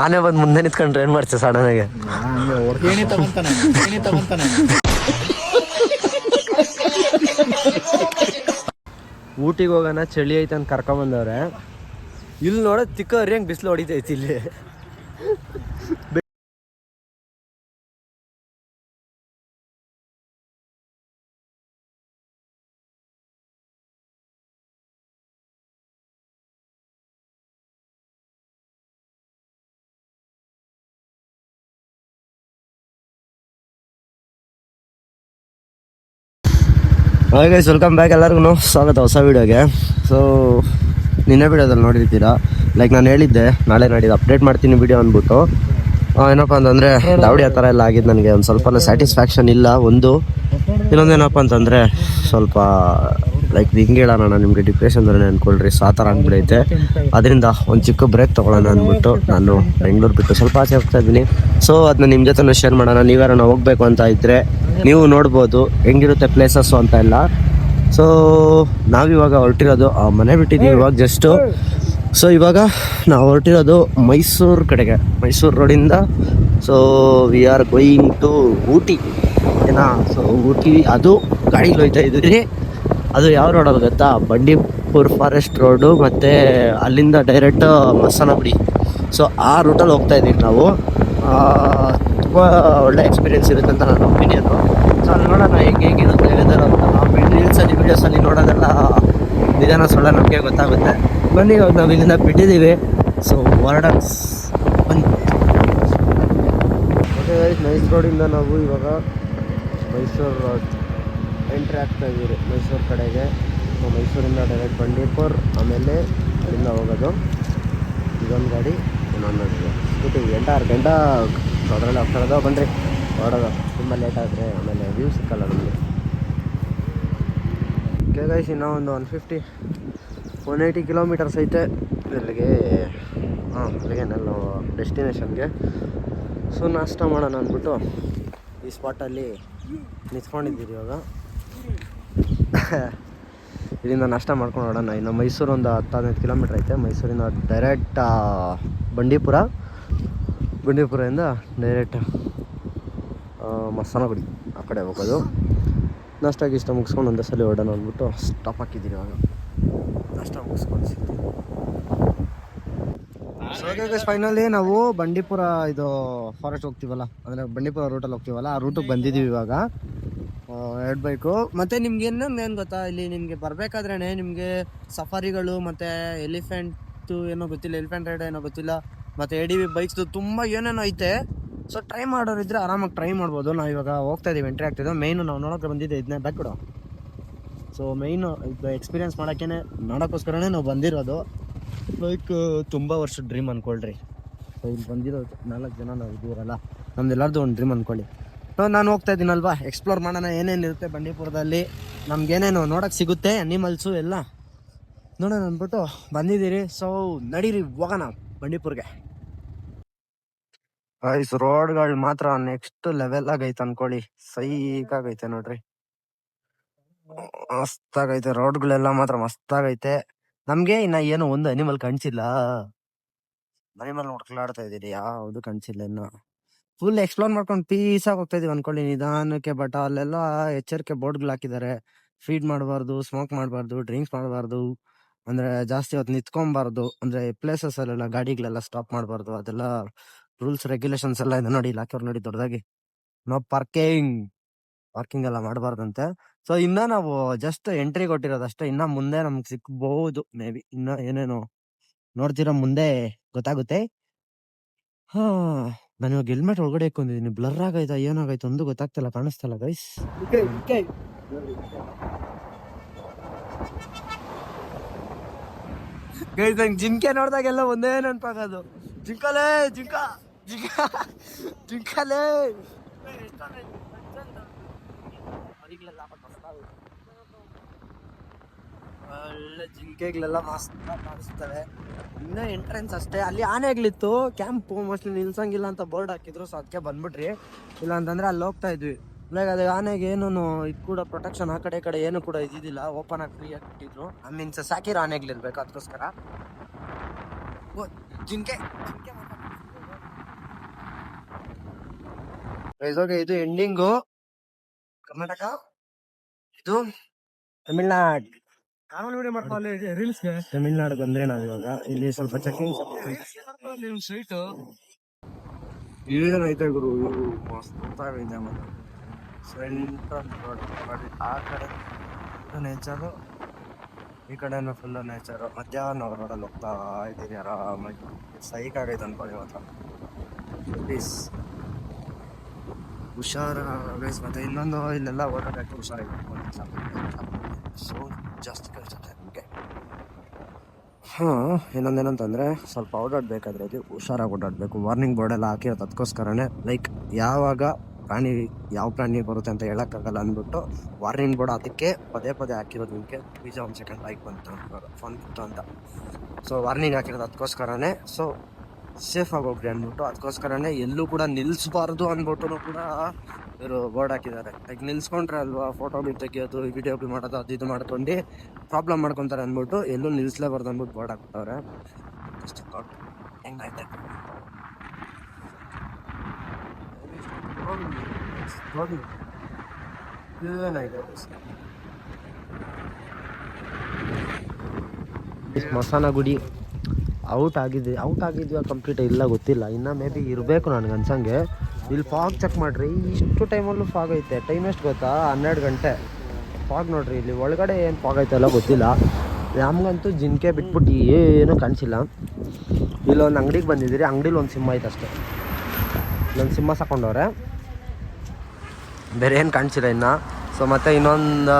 ಆನೆ ಬಂದು ಮುಂದೆ ನಿಂತ್ಕೊಂಡ್ರೆ ಏನ್ ಮಾಡ್ತೀವಿ ಸಡನ್ ಆಗಿ? ಊಟಿಗೆ ಹೋಗೋಣ, ಚಳಿ ಐತೆ ಅಂತ ಕರ್ಕೊಂಬಂದವ್ರೆ ಇಲ್ಲಿ ನೋಡ ತಿಕ್ಕ ಹರಿಯಂಗ್ ಬಿಸಿಲು ಹೊಡಿತೈತಿ ಇಲ್ಲಿ? ಹಾಯ್ ಗೈಸ್ ವೆಲ್ಕಮ್ ಬ್ಯಾಕ್ ಎಲ್ಲರಿಗೂ ಸ್ವಾಗತ. ಹೊಸ ವೀಡಿಯೋಗೆ. ಸೊ ನಿನ್ನೆ ವೀಡಿಯೋದಲ್ಲಿ ನೋಡಿರ್ತೀರಾ? ಲೈಕ್ ನಾನು ಹೇಳಿದ್ದೆ, ನಾಳೆ ನಾಡಿದ್ದು ಅಪ್ಡೇಟ್ ಮಾಡ್ತೀನಿ ವಿಡಿಯೋ ಅಂದ್ಬಿಟ್ಟು. ಏನಪ್ಪ ಅಂತಂದರೆ ದಾವಡಿ ಆ ಥರ ಎಲ್ಲ ಆಗಿದ್ದು ನನಗೆ ಒಂದು ಸ್ವಲ್ಪ ಸ್ಯಾಟಿಸ್ಫ್ಯಾಕ್ಷನ್ ಇಲ್ಲ, ಒಂದು. ಇನ್ನೊಂದೇನಪ್ಪ ಅಂತಂದರೆ, ಸ್ವಲ್ಪ ಲೈಕ್ ಹಿಂಗೆ ಹೇಳೋಣ ನಿಮಗೆ ಡಿಪ್ರೆಷನ್ ಅಂದರೆ ಅನ್ಕೊಳ್ರಿ, ಸೊ ಆ ಥರ ಅಂದ್ಬಿಡೈತೆ ಅದರಿಂದ ಒಂದು ಚಿಕ್ಕ ಬ್ರೇಕ್ ತೊಗೊಳ್ಳೋಣ ಅಂದ್ಬಿಟ್ಟು ನಾನು ಬೆಂಗಳೂರು ಬಿಟ್ಟು ಸ್ವಲ್ಪ ಆಚೆ ಹೋಗ್ತಾ ಇದ್ದೀನಿ. ಸೊ ಅದನ್ನ ನಿಮ್ಮ ಜೊತೆ ಶೇರ್ ಮಾಡೋಣ. ನೀವ್ಯಾರನ್ನ ಹೋಗ್ಬೇಕು ಅಂತ ಇದ್ದರೆ ನೀವು ನೋಡ್ಬೋದು ಹೆಂಗಿರುತ್ತೆ ಪ್ಲೇಸಸ್ಸು ಅಂತ ಎಲ್ಲ. ಸೊ ನಾವಿವಾಗ ಹೊರಟಿರೋದು ಆ ಮನೆ ಬಿಟ್ಟಿದ್ದೀವಿ ಇವಾಗ ಜಸ್ಟು ಸೊ ಇವಾಗ ನಾವು ಹೊರಟಿರೋದು ಮೈಸೂರು ಕಡೆಗೆ, ಮೈಸೂರು ರೋಡಿಂದ. So we are going to Ooty. ಏನಾ? ಸೊ ಊಟಿ, ಅದು ಗಾಡಿಗೆ ಹೋಯ್ತಾ ಇದ್ದೀರಿ ಅದು ಯಾವ ರೋಡಲ್ಲಿ ಗೊತ್ತಾ? ಬಂಡೀಪುರ್ ಫಾರೆಸ್ಟ್ ರೋಡು ಮತ್ತು ಅಲ್ಲಿಂದ ಡೈರೆಕ್ಟ್ ಮಸಾನಗುಡಿ ಸೊ ಆ ರೂಟಲ್ಲಿ ಹೋಗ್ತಾ ಇದ್ದೀವಿ ನಾವು. ತುಂಬ ಒಳ್ಳೆ ಎಕ್ಸ್ಪೀರಿಯನ್ಸ್ ಇರುತ್ತೆ ಅಂತ ನನ್ನ ಒಪಿನಿಯನ್ನು ಸೊ ಅಲ್ಲಿ ನೋಡೋಣ ಹೇಗೆ ಹೇಗಿರುತ್ತೆ ವೆದರ್ ಅಂತ. ನಾವು ರೀಲ್ಸಲ್ಲಿ ವೀಡಿಯೋಸಲ್ಲಿ ನೋಡೋದೆಲ್ಲ ನಿಧಾನ ಸೊಳ್ಳೆ ನಮಗೆ ಗೊತ್ತಾಗುತ್ತೆ. ಬನ್ನಿ, ಇವಾಗ ನಾವು ಇಲ್ಲಿಂದ ಬಿಟ್ಟಿದ್ದೀವಿ. ಸೊ ವರ್ಡನ್ಸ್ ಬನ್ನಿ. ನೈಸ್ ರೋಡಿಂದ ನಾವು ಇವಾಗ ಮೈಸೂರು ರೋಡ್ ಎಂಟ್ರಿ ಆಗ್ತಾ ಇದ್ದೀವಿ ಮೈಸೂರು ಕಡೆಗೆ. ಸೊ ಮೈಸೂರಿಂದ ಡೈರೆಕ್ಟ್ ಬಂಡೀಪುರ್, ಆಮೇಲೆ ಅಲ್ಲಿಂದ ಹೋಗೋದು. ಇದೊಂದು ಗಾಡಿ, ಇನ್ನೊಂದು ಸ್ಕೂಟಿ ಎಂಟಾರು ಗಂಟೆ ಅದರಲ್ಲಿ ಹೋಗ್ತಾ ಇರೋದು ಬನ್ನಿರಿ ತುಂಬ ಲೇಟ್ ಆದರೆ ಆಮೇಲೆ ವ್ಯೂ ಸಿಕ್ಕಲ್ಲ ನಮಗೆ. ಕೆ ಗೈಸ್ ಇನ್ನೂ ಒಂದು one fifty one eighty kilometres ಐತೆ. ಅಲ್ಲಿಗೆ ಹಾಂ ಅಲ್ಲಿಗೆ ನಾವು ಡೆಸ್ಟಿನೇಷನ್ಗೆ ಸೊ ನಾಷ್ಟ ಮಾಡೋಣ ಅಂದ್ಬಿಟ್ಟು ಈ ಸ್ಪಾಟಲ್ಲಿ ನಿಂತ್ಕೊಂಡಿದ್ದೀರಿ ಇವಾಗ. ಇಲ್ಲಿಂದ ನಾಷ್ಟ ಮಾಡ್ಕೊಂಡು ನೋಡೋಣ. ಇನ್ನು ಮೈಸೂರು ಒಂದು ಹತ್ತು ಹದಿನೈದು ಕಿಲೋಮೀಟ್ರ್ ಐತೆ. ಮೈಸೂರಿಂದ ಡೈರೆಕ್ಟ್ ಬಂಡೀಪುರ. ಬಂಡೀಪುರದಿಂದ ಡೈರೆಕ್ಟ್ ಮಸನಗುಡಿ ಆ ಕಡೆ ಹೋಗೋದು. ನಾಷ್ಟ ಇಷ್ಟ ಮುಗಿಸ್ಕೊಂಡು ಒಂದೇ ಸಲ ಹೊಡೋಣ ಅಂದ್ಬಿಟ್ಟು ಸ್ಟಾಪ್ ಹಾಕಿದ್ದೀನಿ ಇವಾಗ. ನಾಷ್ಟ ಮುಗಿಸ್ಕೊಂಡು ಸಿಗ್ತೀನಿ. ಫೈನಲಿ ನಾವು ಬಂಡೀಪುರ ಇದು ಫಾರೆಸ್ಟ್ ಹೋಗ್ತೀವಲ್ಲ, ಅಂದರೆ ಬಂಡೀಪುರ ರೂಟಲ್ಲಿ ಹೋಗ್ತೀವಲ್ಲ, ಆ ರೂಟಿಗೆ ಬಂದಿದ್ದೀವಿ ಇವಾಗ. ಎರಡು ಬೈಕು ಮತ್ತು ನಿಮ್ಗೆ ಇನ್ನೊಂದು ಏನು ಗೊತ್ತಾ? ಇಲ್ಲಿ ನಿಮಗೆ ಬರಬೇಕಾದ್ರೆ ನಿಮಗೆ ಸಫಾರಿಗಳು ಮತ್ತು ಎಲಿಫೆಂಟು ಏನೋ ಗೊತ್ತಿಲ್ಲ ಎಲಿಫೆಂಟ್ ರೈಡ್ ಏನೋ ಗೊತ್ತಿಲ್ಲ. ಮತ್ತು ಎ ಡಿ ವಿ ಬೈಕ್ಸ್ದು ತುಂಬ ಏನೇನೋ ಐತೆ. ಸೊ ಟ್ರೈ ಮಾಡೋರಿದ್ರೆ ಆರಾಮಾಗಿ ಟ್ರೈ ಮಾಡ್ಬೋದು. ನಾವು ಇವಾಗ ಹೋಗ್ತಾ ಇದೀವಿ ಎಂಟ್ರಿ ಆಗ್ತಿದ್ದೆ ಮೈನು ನಾವು ನೋಡೋಕೆ ಬಂದಿದ್ದೆ ಇದನ್ನೇ ಬ್ಯಾಕ್ ಕೊಡು ಸೊ ಮೈನು ಎಕ್ಸ್ಪೀರಿಯನ್ಸ್ ಮಾಡೋಕ್ಕೇ ನೋಡೋಕ್ಕೋಸ್ಕರನೇ ನಾವು ಬಂದಿರೋದು. ಬೈಕ್ ತುಂಬ ವರ್ಷದ ಡ್ರೀಮ್ ಅಂದ್ಕೊಳ್ರಿ ಸೊ ಇಲ್ಲಿ ಬಂದಿರೋ ನಾಲ್ಕು ಜನ, ನಾವು ಇದ್ದೀವಲ್ಲ. ನಮ್ದೆಲ್ಲರದು ಒಂದು ಡ್ರೀಮ್ ಅಂದ್ಕೊಳ್ಳಿ ಸೊ ನಾನು ಹೋಗ್ತಾ ಇದ್ದೀನಲ್ವಾ ಎಕ್ಸ್ಪ್ಲೋರ್ ಮಾಡೋಣ ಏನೇನಿರುತ್ತೆ ಬಂಡೀಪುರದಲ್ಲಿ. ನಮಗೇನೇನು ನೋಡೋಕೆ ಸಿಗುತ್ತೆ ಅನಿಮಲ್ಸು ಎಲ್ಲ. ನೋಡೋಣ ಅಂದ್ಬಿಟ್ಟು ಬಂದಿದ್ದೀರಿ. ಸೊ ನಡೀರಿ, ಹೋಗೋಣ. ಬಂಡೀಪುರ್ಗೆ. ಐಸ್ ರೋಡ್ಗಳು ಮಾತ್ರ ನೆಕ್ಸ್ಟ್ ಲೆವೆಲ್ ಆಗೈತೆ ಅನ್ಕೊಳ್ಳಿ. ಆಗೈತೆ ನೋಡ್ರಿ. ಮಸ್ತಾಗೈತೆ ರೋಡ್ಗಳೆಲ್ಲ ಮಾತ್ರ ಮಸ್ತಾಗೈತೆ ನಮ್ಗೆ ಇನ್ನ ಏನು ಒಂದು ಅನಿಮಲ್ ಕಾಣಿಸಿಲ್ಲ. ಅನಿಮಲ್ ನೋಡ್ಕೊಳಾಡ್ತಾ ಇದೀರಿ ಯಾವ್ದು ಕಾಣಿಸಿಲ್ಲ ಇನ್ನು. ಫುಲ್ ಎಕ್ಸ್ಪ್ಲೋರ್ ಮಾಡ್ಕೊಂಡು ಪೀಸ್ ಆಗಿ ಹೋಗ್ತಾ ಇದೀವಿ ಅನ್ಕೊಳ್ಳಿ ನಿಧಾನಕ್ಕೆ ಬಟ್ ಅಲ್ಲೆಲ್ಲ ಎಚ್ಚರಿಕೆ ಬೋರ್ಡ್ಗಳು ಹಾಕಿದ್ದಾರೆ. ಫೀಡ್ ಮಾಡಬಾರ್ದು ಸ್ಮೋಕ್ ಮಾಡಬಾರ್ದು ಡ್ರಿಂಕ್ಸ್ ಮಾಡಬಾರ್ದು. ಅಂದ್ರೆ ಜಾಸ್ತಿ ಹೊತ್ತು ನಿಂತ್ಕೊಬಾರ್ದು. ಅಂದ್ರೆ ಪ್ಲೇಸಸ್ ಅಲ್ಲೆಲ್ಲ ಗಾಡಿಗಳೆಲ್ಲ ಸ್ಟಾಪ್ ಮಾಡಬಾರ್ದು. ಅದೆಲ್ಲ ರೂಲ್ಸ್ ರೆಗ್ಯುಲೇಷನ್ಸ್ ಎಲ್ಲ ಇದೆ ನೋಡಿ. ಇಲಾಖೆಯವ್ರು ನೋಡಿ ದೊಡ್ಡದಾಗಿ. ನೋ ಪಾರ್ಕಿಂಗ್ ಪಾರ್ಕಿಂಗ್ ಎಲ್ಲ ಮಾಡಬಾರ್ದಂತೆ. ಸೊ ಇನ್ನ ನಾವು ಜಸ್ಟ್ ಎಂಟ್ರಿ ಕೊಟ್ಟಿರೋದಷ್ಟೇ. ಇನ್ನ ಮುಂದೆ ನಮ್ಗೆ ಸಿಕ್ಬಹುದು ಮೇ ಬಿ ಇನ್ನ ಏನೇನು ನೋಡ್ತಿರೋ ಮುಂದೆ ಗೊತ್ತಾಗುತ್ತೆ. ಹಾ, ನಾನು ಇವಾಗ ಹೆಲ್ಮೆಟ್ ಒಳಗಡೆ ಇಕ್ಕೊಂಡಿದ್ದೀನಿ ಬ್ಲರ್ ಆಗೈತಾ, ಏನಾಗೈತೆ ಒಂದು ಗೊತ್ತಾಗ್ತಿಲ್ಲ, ಕಾಣಿಸ್ತಿಲ್ಲ ಗೈಸ್ ಗೈಸ್, ನಂಗೆ ಜಿಂಕೆ ನೋಡಿದಾಗೆಲ್ಲ ಒಂದೇ ನೆನಪಾಗೋದು. ಜಿಂಕಲೇ, ಜಿಂಕ ಜಿಂಕ, ಜಿಂಕಲೇ. ಒಳ್ಳೆ ಜಿಂಕೆಗಳೆಲ್ಲ ಮಸ್ತ್ ಕಾಣಿಸ್ತವೆ. ಇನ್ನೂ ಎಂಟ್ರೆನ್ಸ್ ಅಷ್ಟೇ. ಅಲ್ಲಿ ಆನೆಗಳಿತ್ತು ಕ್ಯಾಂಪ್ ಮೋಸ್ಟ್ಲಿ ನಿಲ್ಸಂಗಿಲ್ಲ ಅಂತ ಬೋರ್ಡ್ ಹಾಕಿದ್ರು ಸೊ ಅದಕ್ಕೆ ಬಂದ್ಬಿಟ್ರಿ. ಇಲ್ಲ ಅಂತಂದ್ರೆ ಅಲ್ಲಿ ಹೋಗ್ತಾ ಇದ್ವಿ. ಲೈಕ್ ಅದೇ ಆನೆಗೆ ಏನೂ ಇದು ಕೂಡ ಪ್ರೊಟೆಕ್ಷನ್ ಆ ಕಡೆ ಈ ಕಡೆ ಏನು ಕೂಡ ಇದ್ದಿದ್ದಿಲ್ಲ ಓಪನ್ ಆಗಿ ಫ್ರೀಯಾಗಿ ಬಿಟ್ಟಿದ್ರು ಐ ಮೀನ್ಸ್ ಸಾಕಿರೋ ಆನೆಗಳಿರ್ಬೇಕು ಅದಕ್ಕೋಸ್ಕರ ಓ ಜಿಂಕೆ ಜಿಂಕೆ ಓಕೆ ಇದು ಎಂಡಿಂಗು ಕರ್ನಾಟಕ. ಇದು ತಮಿಳ್ನಾಡ್. ಕಾಮನ್ ತಮಿಳ್ನಾಡು ಬಂದ್ರೆ ನಾವು ಇವಾಗ ಇಲ್ಲಿ ಸ್ವಲ್ಪ ಚೆಕಿಂಗ್ ನಿಮ್ಮ ಸ್ವೀಟು ಗುರು ಮಸ್ತ್ ಆಗೈತೆ ಮತ್ತೆ. ಸೆಂಟ್ರಲ್ ರೋಡ್ ನೋಡಿ ಆ ಕಡೆ ನೇಚರು ಈ ಕಡೆನೂ ಫುಲ್ಲು ನೇಚರು ಮಧ್ಯಾಹ್ನ ರೋಡಲ್ಲಿ ಹೋಗ್ತಾ ಇದ್ದೀನಿ ಆರಾಮಾಗಿ. ಸೈಕ್ ಆಗೈತೆ ಅನ್ಕೊಳ್ಳಿ ಇವತ್ತು ಪ್ಲೀಸ್ ಹುಷಾರು ಗೈಸ್ ಮತ್ತೆ ಇನ್ನೊಂದು ಇಲ್ಲೆಲ್ಲ ಓಡಾಡೋಕ್ಕೆ ಹುಷಾರಾಗಿ ಸೊ ಜಾಸ್ತಿ ಕಳಿಸುತ್ತೆ ನಮಗೆ. ಹಾಂ, ಇನ್ನೊಂದೇನಂತಂದರೆ, ಸ್ವಲ್ಪ ಓಡಾಡಬೇಕಾದ್ರೆ ಇಲ್ಲಿ ಹುಷಾರಾಗಿ ಓಡಾಡಬೇಕು. ವಾರ್ನಿಂಗ್ ಬೋರ್ಡೆಲ್ಲ ಹಾಕಿರೋದು ಅದಕ್ಕೋಸ್ಕರನೇ ಲೈಕ್ ಯಾವಾಗ ಪ್ರಾಣಿ ಯಾವ ಪ್ರಾಣಿ ಬರುತ್ತೆ ಅಂತ ಹೇಳೋಕ್ಕಾಗಲ್ಲ ಅಂದ್ಬಿಟ್ಟು ವಾರ್ನಿಂಗ್ ಬೋರ್ಡ್ ಅದಕ್ಕೆ ಪದೇ ಪದೇ ಹಾಕಿರೋದು ನಿಮಗೆ ಬೀಜ ಒಂದು ಸೆಕೆಂಡ್ ಲೈಕ್ ಬಂತು ಫೋನ್ ಬಂತು ಅಂತ. ಸೊ ವಾರ್ನಿಂಗ್ ಹಾಕಿರೋದು ಅದಕ್ಕೋಸ್ಕರನೇ ಸೊ ಸೇಫ್ ಹೋಗ್ರಿ ಅಂದ್ಬಿಟ್ಟು ಅದಕ್ಕೋಸ್ಕರನೇ ಎಲ್ಲೂ ಕೂಡ ನಿಲ್ಲಿಸಬಾರ್ದು ಅಂದ್ಬಿಟ್ಟು ಕೂಡ ಇವರು ಬೋರ್ಡ್ ಹಾಕಿದ್ದಾರೆ. ಲೈಕ್ ನಿಲ್ಸ್ಕೊಂಡ್ರೆ ಅಲ್ವಾ ಫೋಟೋ ಬಿ ತೆಗಿಯೋದು ವಿಡಿಯೋ ಮಾಡೋದು, ಅದು ಇದು ಮಾಡ್ಕೊಂಡು ಪ್ರಾಬ್ಲಮ್ ಮಾಡ್ಕೊತಾರೆ ಅಂದ್ಬಿಟ್ಟು ಎಲ್ಲೂ ನಿಲ್ಲಿಸ್ಲೇಬಾರ್ದು ಅಂದ್ಬಿಟ್ಟು ಬೋರ್ಡ್ ಸ್ಮಶಾನ ಗುಡಿ ಔಟ್ ಆಗಿದೆ ಔಟ್ ಆಗಿದ್ಯಾ ಕಂಪ್ಲೀಟ್ ಇಲ್ಲ, ಗೊತ್ತಿಲ್ಲ. ಇನ್ನು ಮೇ ಬಿ ಇರಬೇಕು ನನಗೆ ಅನ್ಸಂಗೆ. ಇಲ್ಲಿ ಫಾಗ್ ಚೆಕ್ ಮಾಡ್ರಿ, ಇಷ್ಟು ಟೈಮಲ್ಲೂ ಫಾಗ್ ಐತೆ. ಟೈಮ್ ಎಷ್ಟು ಗೊತ್ತಾ? ಹನ್ನೆರಡು ಗಂಟೆ. ಫಾಗ್ ನೋಡ್ರಿ ಇಲ್ಲಿ. ಒಳಗಡೆ ಏನು ಫಾಗ್ ಐತೆ ಎಲ್ಲ ಗೊತ್ತಿಲ್ಲ. ನಮ್ಗಂತೂ ಜಿಂಕೆ ಬಿಟ್ಬಿಟ್ಟು ಏನೂ ಕಾಣಿಸಿಲ್ಲ. ಇಲ್ಲೊಂದು ಅಂಗಡಿಗೆ ಬಂದಿದ್ದೀರಿ. ಅಂಗಡಿಲಿ ಒಂದು ಸಿಂಹ ಐತೆ ಅಷ್ಟೇ. ಇಲ್ಲೊಂದು ಸಿಂಹ ಸಾಕೊಂಡವ್ರೆ. ಬೇರೆ ಏನು ಕಾಣಿಸಿಲ್ಲ ಇನ್ನು. ಸೊ ಮತ್ತು ಇನ್ನೊಂದು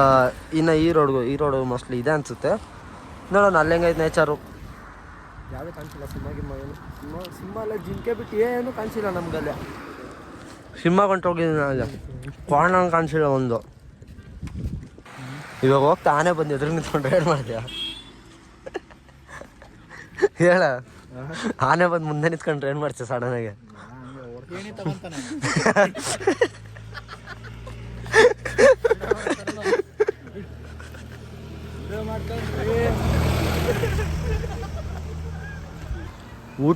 ಇನ್ನು ಈ ರೋಡ್ಗು ಈ ರೋಡು ಮೋಸ್ಟ್ಲಿ ಇದೆ ಅನಿಸುತ್ತೆ. ನೋಡೋಣ ಅಲ್ಲಿ ಹೆಂಗೈತೆ ನೇಚರು ಯಾವುದೇ ಕಾಣಿಸಿಲ್ಲ ಸಿಂಹ ಗಿಮ್ಮ ಏನು? ಸಿಂಹ ಸಿಂಹ ಅಲ್ಲ ಜಿಂಕೆ ಬಿಟ್ಟು ಏನು ಕಾಣಿಸಿಲ್ಲ ನಮಗಲ್ಲೇ ಸಿಂಹ ಹೊಂಟೋಗಿದ್ದೀನಿ ಅಲ್ಲಿ ಕೋಣ ಕಾಣಿಸಿಲ್ಲ ಒಂದು. ಇವಾಗ ಹೋಗ್ತಾ ಆನೆ ಬಂದು ಎದುರು ನಿಂತ್ಕೊಂಡ್ರೆ ಏನು ಮಾಡಿದೆ. ಹೇಳ? ಆನೆ ಬಂದು ಮುಂದೆ ನಿಂತ್ಕೊಂಡ್ರೆ ಏನು ಮಾಡ್ತೀಯ ಸಡನ್ನಾಗಿ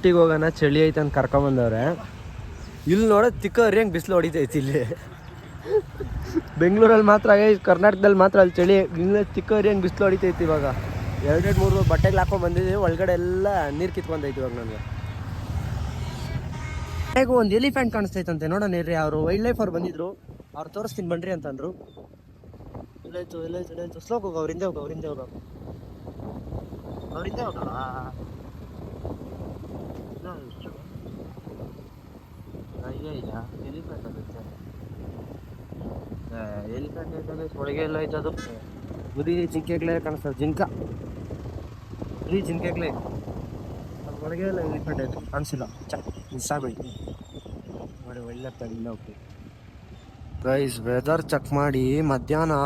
ಊಟಿಗೆ ಹೋಗೋಣ, ಚಳಿ ಐತೆ ಅಂತ ಕರ್ಕೊಂಬಂದವ್ರೆ. ಇಲ್ಲಿ ನೋಡೋ, ತಿಕ್ಕ ಹೆಂಗೆ ಬಿಸಿಲು ಹೊಡಿತೈತಿ ಇಲ್ಲಿ. ಬೆಂಗಳೂರಲ್ಲಿ ಮಾತ್ರ ಕರ್ನಾಟಕದಲ್ಲಿ ಮಾತ್ರ ಅಲ್ಲಿ ಚಳಿ. ಇಲ್ಲಿ ತಿಕ್ಕ ಹರಿಯಂಗೆ ಬಿಸಿಲು ಹೊಡಿತೈತಿ ಇವಾಗ. ಎರಡೆರಡು ಮೂರು ಬಟ್ಟೆಗಳು ಹಾಕೊಂಡು ಬಂದಿದ್ದೀವಿ ಒಳಗಡೆ ಎಲ್ಲ ನೀರು ಕಿತ್ಕೊಂಡೈತಿ ಇವಾಗ ನನಗೆ. ಹೇಗೂ ಒಂದು ಎಲಿಫೆಂಟ್ ಕಾಣಿಸ್ತೈತಂತೆ, ನೋಡೋಣ ಇರ್ರಿ. ಅವರು ವೈಲ್ಡ್ ಲೈಫ್ ಅವ್ರು ಬಂದಿದ್ರು. ಅವ್ರು ತೋರಿಸ್ತೀನಿ, ಬನ್ರಿ ಅಂತಂದ್ರು ಎಲ್ಲಾಯ್ತು ಎಲ್ಲಾಯ್ತು ಎಲ್ಲಾಯ್ತು ಸ್ಲೋಕ್ ಹೋಗ ಅವ್ರಿಂದ ಹೋಗ ಅವ್ರಿಂದ ಹೋಗ. ಅವ್ರಿಂದ ಹೋಗ ಅಯ್ಯ ಇಲ್ಲ ಎಲಿಫೆಂಟ್ ಆಗುತ್ತೆ ಎಲಿಫೆಂಟ್ ಐತಂದ್ರೆ ಒಳಗೆ ಎಲ್ಲ ಐತದು ಜಿಂಕೆಗಳೇ ಕಾಣಿಸ್ತದೆ ಜಿಂಕ. ಬರೀ ಜಿಂಕೆಗಳೇ ಅದು ಒಳಗೆ ಎಲ್ಲ ಎಲಿಫೆಂಟ್ ಐತೆ ಕಾಣಿಸಿಲ್ಲ. ಮಿಸ್ ಆಗೋಯ್ತು ನೋಡಿ, ಒಳ್ಳೆ ತಗಿಲ್ಲ ಓಕೆ. ಗೈಸ್ ವೆದರ್ ಚೆಕ್ ಮಾಡಿ, ಮಧ್ಯಾಹ್ನ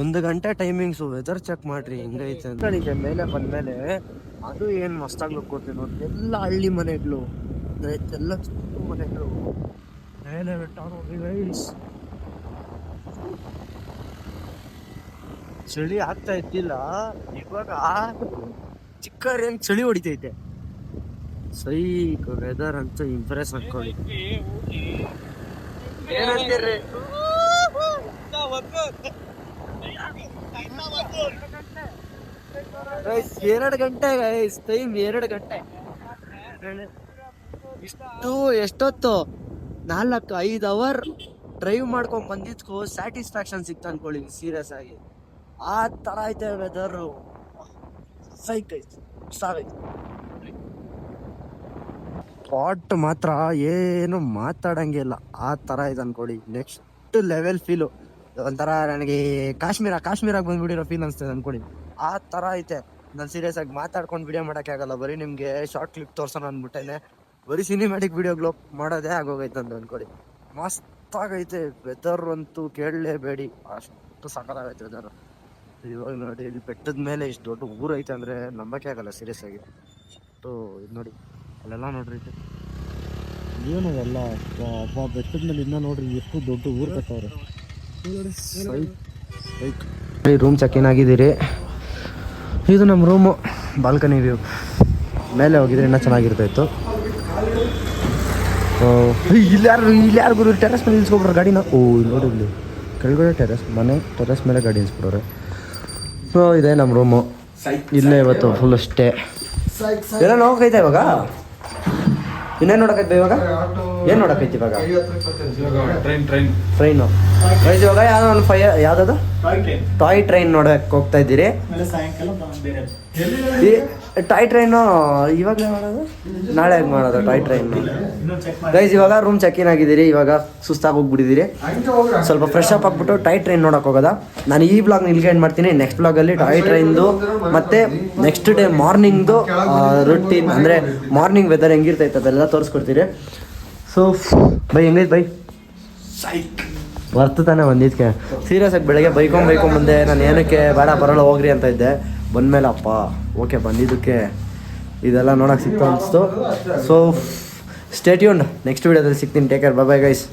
ಒಂದು ಗಂಟೆ ಟೈಮಿಂಗ್ಸು ವೆದರ್ ಚೆಕ್ ಮಾಡ್ರಿ, ಹೆಂಗೈತೆ ಕಡೆಗೆ ಮೇಲೆ ಬಂದಮೇಲೆ ಅದು ಏನು ಮಸ್ತಾಗಿ ಲುಕ್ ಕೊಡ್ತೀವಿ ನೋಡಿ ಎಲ್ಲ ಹಳ್ಳಿ ಮನೆಗಳು ಅಂದರೆ ಎಲ್ಲ ಚಿಕ್ಕ ಮನೆಗಳು ಮೇಲೆ ಬೆಟ್ಟ ನೋಡ್ರಿ ಗೈಸ್ ಚಳಿ ಆಗ್ತಾ ಇದ್ದಿಲ್ಲ, ಇವಾಗ ಚಿಕ್ಕ ಹೆಂಗ್ ಚಳಿ ಹೊಡಿತೈತೆ ಸೈಕ್ ವೆದರ್ ಅಂತ ಇಂಪ್ರೆಸ್ ಅನ್ಕೊಳ್ಳಿ. ಏನಂತೀರ್ರಿ ಎರಡು ಗಂಟೆ ಗೈಸ್ ಟೈಮ್ ಎರಡು ಗಂಟೆ. ಇಷ್ಟು, ಎಷ್ಟೊತ್ತು? ನಾಲ್ಕು ಐದು ಅವರ್ ಡ್ರೈವ್ ಮಾಡ್ಕೊಂಡು ಬಂದಿದ್ಕೋ ಸ್ಯಾಟಿಸ್ಫ್ಯಾಕ್ಷನ್ ಸಿಕ್ತ ಅನ್ಕೊಳ್ಳಿ ಸೀರಿಯಸ್ ಆಗಿ. ಆ ತರ ಐತೆ ವೆದರು ಸೈಕ್ ಐತೆ ಸಾಗೈತೆ ಸ್ಪಾಟ್ ಮಾತ್ರ ಏನು ಮಾತಾಡಂಗಿಲ್ಲ ಆ ಥರ ಇದೆ ಅನ್ಕೊಳ್ಳಿ. ನೆಕ್ಸ್ಟ್ ಲೆವೆಲ್ ಫೀಲು ಒಂಥರ ನನಗೆ ಕಾಶ್ಮೀರ, ಕಾಶ್ಮೀರಾಗಿ ಬಂದ್ಬಿಟ್ಟಿರೋ ಫೀಲ್ ಅನ್ಸ್ತದೆ ಅನ್ಕೊಳ್ಳಿ. ಆ ಥರ ಐತೆ. ನಾನು ಸೀರಿಯಸ್ ಆಗಿ ಮಾತಾಡ್ಕೊಂಡು ವಿಡಿಯೋ ಮಾಡೋಕ್ಕಾಗಲ್ಲ ಬರೀ ನಿಮಗೆ ಶಾರ್ಟ್ ಕ್ಲಿಪ್ ತೋರ್ಸೋಣ ಅಂದ್ಬಿಟ್ಟೇನೆ ಬರೀ ಸಿನಿಮ್ಯಾಟಿಕ್ ವಿಡಿಯೋಗ್ಲೋ ಮಾಡೋದೇ ಆಗೋಗೈತೆ ಅಂತ ಅನ್ಕೊಳ್ಳಿ. ಮಸ್ತಾಗೈತೆ ವೆದರ್ ಅಂತೂ ಕೇಳಲೇಬೇಡಿ. ಅಷ್ಟು ಸಕಲಾಗೈತೆ ವೆದರ್ ಇವಾಗ ನೋಡಿ, ಇಲ್ಲಿ ಬೆಟ್ಟದ ಮೇಲೆ ಇಷ್ಟು ದೊಡ್ಡ ಊರೈತೆ ಅಂದರೆ ನಂಬಕ್ಕೆ ಆಗಲ್ಲ ಸೀರಿಯಸ್ ಆಗಿ. ಅಷ್ಟು ಇದು ನೋಡಿ, ಅಲ್ಲೆಲ್ಲ ನೋಡ್ರಿ ಏನು ಎಲ್ಲ ಬೆಟ್ಟದ ಮೇಲೆ ಇನ್ನ ನೋಡ್ರಿ, ಎಷ್ಟು ದೊಡ್ಡ ಊರ್ ಕಟ್ಟವ್ರೆ. ರೂಮ್ ಚೆಕ್ ಇನ್ ಆಗಿದ್ದೀರಿ. ಇದು ನಮ್ಮ ರೂಮು ಬಾಲ್ಕನಿ ವ್ಯೂ ಮೇಲೆ ಹೋಗಿದ್ರೆ ಇನ್ನೂ ಚೆನ್ನಾಗಿರ್ತಾಯಿತ್ತು ಇಲ್ಲಿ ಯಾರು ಇಲ್ಲಿ ಯಾರು ಗುರು? ಟೆರೆಸ್ ಮೇಲೆ ನಿಲ್ಸ್ಕೊಬಿಟ್ರೆ ಗಾಡಿನ. ಓ ಇಲ್ಲಿ ನೋಡಿ ಇಲ್ಲಿ. ಕೆಳಗಡೆ ಟೆರಸ್ ಮನೆ ಟೆರಸ್ ಮೇಲೆ ಗಾಡಿ ನಿಲ್ಸ್ಬಿಡೋರೆ. ಸೊ ಇದೆ ನಮ್ಮ ರೂಮು ಇಲ್ಲೇ ಇವತ್ತು ಫುಲ್ ಅಷ್ಟೇ. ಎಲ್ಲ ನೋಡಕೈತೆ ಇವಾಗ? ಇನ್ನೇನು ನೋಡೋಕೈತೆ ಇವಾಗ? ಏನು ನೋಡಕೈತಿ ಇವಾಗ? ಟ್ರೈನ್ ಟ್ರೈನ್ ಟ್ರೈನು ಇವಾಗ ಯಾವ್ದು ಒಂದು ಫೈ ಯಾವ್ದದು? ಟಾಯ್ ಟ್ರೈನ್ ನೋಡಕ್ ಹೋಗ್ತಾ ಇದ್ದೀರಿ. ಈ ಟಾಯ್ ಟ್ರೈನು ಇವಾಗಲೇ ಮಾಡೋದು? ನಾಳೆ ಹೇಗೆ ಮಾಡೋದು ಟಾಯ್ ಟ್ರೈನ್ ಗೈಸ್ ಇವಾಗ ರೂಮ್ ಚೆಕ್ ಇನ್ ಆಗಿದ್ದೀರಿ. ಇವಾಗ ಸುಸ್ತಾಗಿ ಹೋಗ್ಬಿಟ್ಟಿದ್ದೀರಿ. ಸ್ವಲ್ಪ ಫ್ರೆಶ್ ಅಪ್ ಆಗ್ಬಿಟ್ಟು ಟಾಯ್ ಟ್ರೈನ್ ನೋಡಕ್ಕೆ ಹೋಗೋದ? ನಾನು ಈ ಬ್ಲಾಗ್ ಇಲ್ಲಿಗೆ ಎಂಡ್ ಮಾಡ್ತೀನಿ. ನೆಕ್ಸ್ಟ್ ಬ್ಲಾಗಲ್ಲಿ ಟಾಯ್ ಟ್ರೈನ್ದು ಮತ್ತೆ ನೆಕ್ಸ್ಟ್ ಡೇ ಮಾರ್ನಿಂಗ್ದು ರುಟೀನ್ ಅಂದರೆ ಮಾರ್ನಿಂಗ್ ವೆದರ್ ಹೆಂಗಿರ್ತೈತೆ ಅದೆಲ್ಲ ತೋರಿಸ್ಕೊಡ್ತೀರಿ. ಸೊ ಬೈ ಹೆಂಗೈತೆ ಬೈ? ವರ್ತ್ ತಾನೆ ಒಂದಿದ್ಕೆ. ಸೀರಿಯಸ್ ಆಗಿ ಬೆಳಗ್ಗೆ ಬೈಕೊಂಡ್ ಬೈಕೊಂಡ್ ಬಂದೆ. ನಾನು ಏನಕ್ಕೆ ಬೇಡ, ಬರೋಲ್ಲ, ಹೋಗ್ರಿ ಅಂತ ಇದ್ದೆ. ಬಂದ್ಮೇಲೆ ಅಪ್ಪ ಓಕೆ, ಬಂದಿದ್ದಕ್ಕೆ ಇದೆಲ್ಲ ನೋಡೋಕೆ ಸಿಕ್ತು ಅನಿಸ್ತು. ಸೊ ಸ್ಟೇಟ್ಯೂನ್ ನೆಕ್ಸ್ಟ್ ವೀಡಿಯೋದಲ್ಲಿ ಸಿಗ್ತೀನಿ. Take care bye guys